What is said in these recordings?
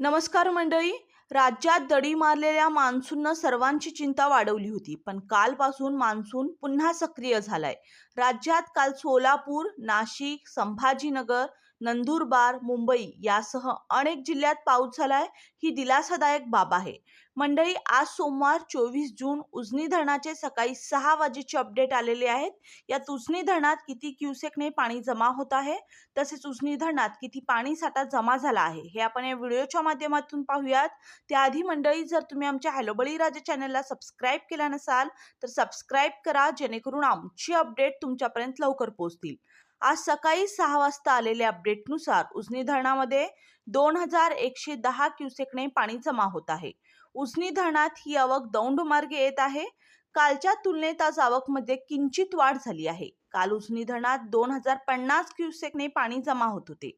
नमस्कार मंडळी. राज्यात दडी मारलेल्या मान्सूननं सर्वांची चिंता वाढवली होती पण कालपासून मान्सून पुन्हा सक्रिय झालाय. राज्यात काल सोलापूर नाशिक संभाजीनगर नंदुरबार मुंबई यासह अनेक जिल्ह्यात पाऊस झालाय ही दिलासादायक बाब आहे. मंडळी आज सोमवार चोवीस जून उजनी धरणाचे सकाळी सहा वाजेचे अपडेट आलेले आहेत. यात उजनी धरणात किती क्युसेकने पाणी जमा होत आहे? तसेच उजनी धरणात किती पाणी साठा जमा झाला आहे? हे आपण या व्हिडिओच्या माध्यमातून पाहूयात. त्याआधी मंडळी जर तुम्ही आमच्या हॅलोबळी राजा चॅनलला सबस्क्राईब केला नसाल तर सबस्क्राईब करा जेणेकरून आमची अपडेट तुमच्यापर्यंत लवकर पोहोचतील. आज सकाळी सहा वाजता आलेल्या अपडेटनुसार उजनी धरणामध्ये दोन हजार एकशे दहा क्युसेकने पाणी जमा होत आहे. उजनी धरणात ही आवक दौंड मार्गे येत आहे. कालच्या तुलनेत आज आवकमध्ये किंचित वाढ झाली आहे. काल उजनी धरणात दोन हजार पन्नास क्युसेकने पाणी जमा होत होते.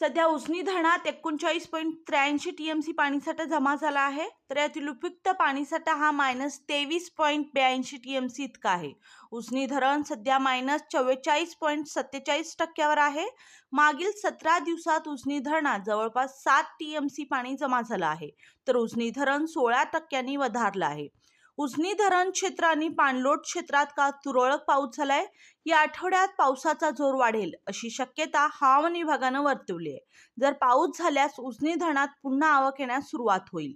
सध्या उजनी धरणात एकोणचाळीस पॉईंट त्र्याऐंशी टी एम सी पाणीसाठा जमा झाला आहे. तर यातील उपयुक्त पाणीसाठा हा मायनस तेवीस पॉईंट ब्याऐंशी टी एम सी इतका आहे. उजनी धरण सध्या मायनस चव्वेचाळीस पॉईंट सत्तेचाळीस टक्क्यावर आहे. मागील सतरा दिवसात उजनी धरणात जवळपास सात टी एम सी पाणी जमा झालं आहे. तर उजनी धरण सोळा टक्क्यांनी वधारलं आहे. उजनी धरण क्षेत्र आणि पाणलोट क्षेत्रात का तुरळक पाऊस झालाय? या आठवड्यात पावसाचा जोर वाढेल अशी शक्यता हवामान विभागानं वर्तवली आहे. जर पाऊस झाल्यास उजनी धरणात पुन्हा आवक येण्यास सुरुवात होईल.